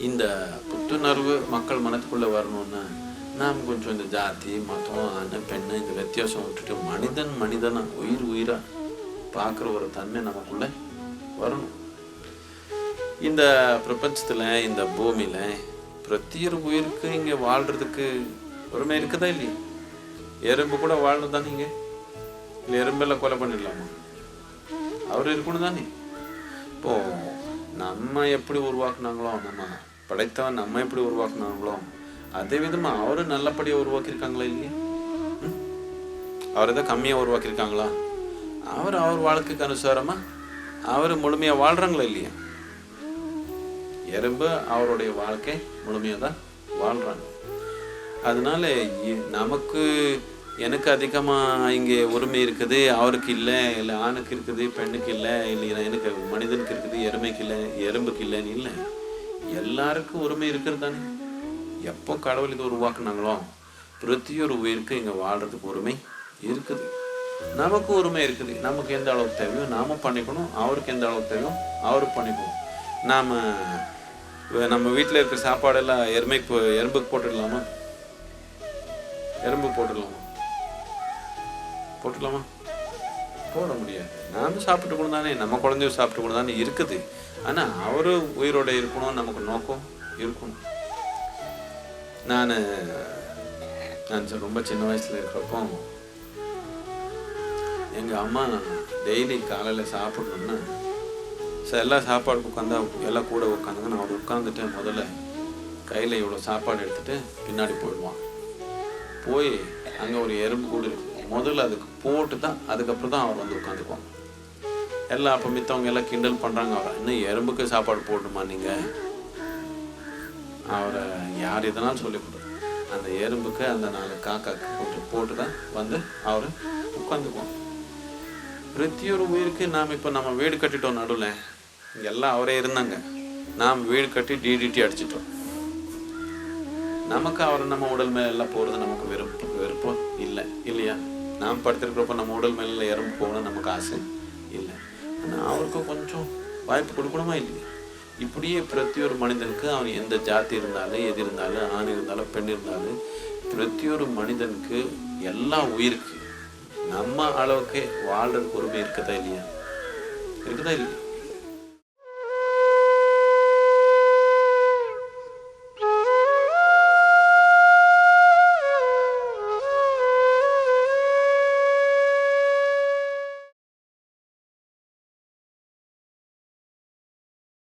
இந்த புத்துணர்வு மக்கள் மனத்துக்குள்ளே வரணும்னா நாம் கொஞ்சம் இந்த ஜாதி மதம் ஆண் பெண்ணு இந்த வித்தியாசம் விட்டுட்டு மனிதன் மனிதனா உயிர் உயிரா பார்க்குற ஒரு தன்மை நமக்குள்ள வரணும். இந்த பிரபஞ்சத்தில் இந்த பூமியில் பிரத்தியொரு உயிருக்கு இங்கே வாழ்கிறதுக்கு உரிமை இருக்குதா இல்லையா? எறும்பு கூட வாழணும் தானே இங்கே? இல்லை எறும்பெல்லாம் கொலை பண்ணிடலாமா? அவர் இருக்கணும் தானே? இப்போ நம்ம எப்படி உருவாக்குனாங்களோ நம்ம படைத்தவன் நம்ம எப்படி உருவாக்குனாங்களோ அதே விதமாக அவரும் நல்லபடியாக உருவாக்கியிருக்காங்களா இல்லையா? அவர் எதாவது கம்மியாக உருவாக்கியிருக்காங்களா? அவர் அவர் வாழ்க்கைக்கு அனுசாரமாக அவர் முழுமையாக வாழ்கிறாங்களா இல்லையா? எறும்பு அவருடைய வாழ்க்கை முழுமையாக தான் வாழ்கிறாங்க அதனால இ- நமக்கு எனக்கு அதிகமாக இங்கே உரிமை இருக்குது. அவருக்கு இல்லை இல்லை ஆணுக்கு இருக்குது பெண்ணுக்கு இல்லை இல்லை எனக்கு மனிதனுக்கு இருக்குது எருமைக்கு இல்லை எறும்புக்கு இல்லைன்னு இல்லை. எல்லாருக்கும் உரிமை இருக்கிறது தானே. எப்போ கடவுள் இதை உருவாக்குனாங்களோ பிரத்தியொரு உயிருக்கு இங்கே வாழ்கிறதுக்கு உரிமை இருக்குது. நமக்கு உரிமை இருக்குது. நமக்கு எந்த அளவுக்கு தேவையோ நாம பண்ணிக்கணும். அவருக்கு எந்த அளவுக்கு தேவையோ அவருக்கு பண்ணிக்கணும். நாம் நம்ம வீட்டில் இருக்கிற சாப்பாடெல்லாம் எருமைக்கு போ- எறும்புக்கு போட்டுடலாமா? எறும்பு போட்டுடலாமா? போட்டுடலாமா போட முடியாது. நாம சாப்பிட்டு கூட தானே. நம்ம குழந்தைய சாப்பிட்டு கூட தானே இருக்குது. ஆனால் அவரு உயிரோட இருக்கணும் நமக்கு நோக்கம் இருக்கணும் நான் நான் ரொம்ப சின்ன வயசுல இருக்கிறப்போ எங்கள் அம்மா டெய்லி காலையில் சாப்பிடணுன்னா சார் எல்லாம் சாப்பாடு உட்காந்தா எல்லாம் கூட உட்காந்துங்க. நான் அவர் உட்காந்துட்டு முதல்ல. கையில் இவ்வளோ சாப்பாடு எடுத்துட்டு பின்னாடி போயிடுவான். போய் அங்கே ஒரு எறும்பு கூடு இருக்கு. முதல்ல அதுக்கு போட்டு தான் அதுக்கப்புறம் தான் அவர் வந்து உட்காந்துக்குவாங்க எல்லாம் அப்போ மித்தவங்க எல்லாம் கிண்டல் பண்ணுறாங்க அவரை இன்னும் எறும்புக்கு சாப்பாடு போடணுமா நீங்கள் அவரை யார் எதனாலும் சொல்லி கொடு. அந்த எறும்புக்கு அந்த நாலு காக்காக்கு போட்டு போட்டு தான் வந்து அவர் உட்காந்துக்குவோம் பிரத்தியொரு உயிருக்கு நாம் இப்போ நம்ம வீடு கட்டிட்டோம் நடுவில். எல்லாம் அவரே இருந்தாங்க. நாம் வீடு கட்டி டிடிடி அடிச்சிட்டோம். நமக்கு அவர் நம்ம உடல் மேல எல்லாம் போகிறது நமக்கு விருப்பம் விருப்பம் இல்லை இல்லையா? நாம் படுத்திருக்கிறப்ப நம்ம உடல் மேல எறும்பு போகணும் நமக்கு ஆசை இல்லை. ஆனால் அவருக்கு கொஞ்சம் வாய்ப்பு கொடுக்கணுமா இல்லையா? இப்படியே பிரத்தியொரு மனிதனுக்கு அவன் எந்த ஜாதி இருந்தாலும் எது இருந்தாலும் ஆண் இருந்தாலும் பெண் இருந்தாலும் பிரத்தியொரு மனிதனுக்கு எல்லா உயிருக்கு நம்ம அளவுக்கு வாழ்றதுக்கு உரிமை இருக்கதா இல்லையா? இருக்குதா இல்லையா?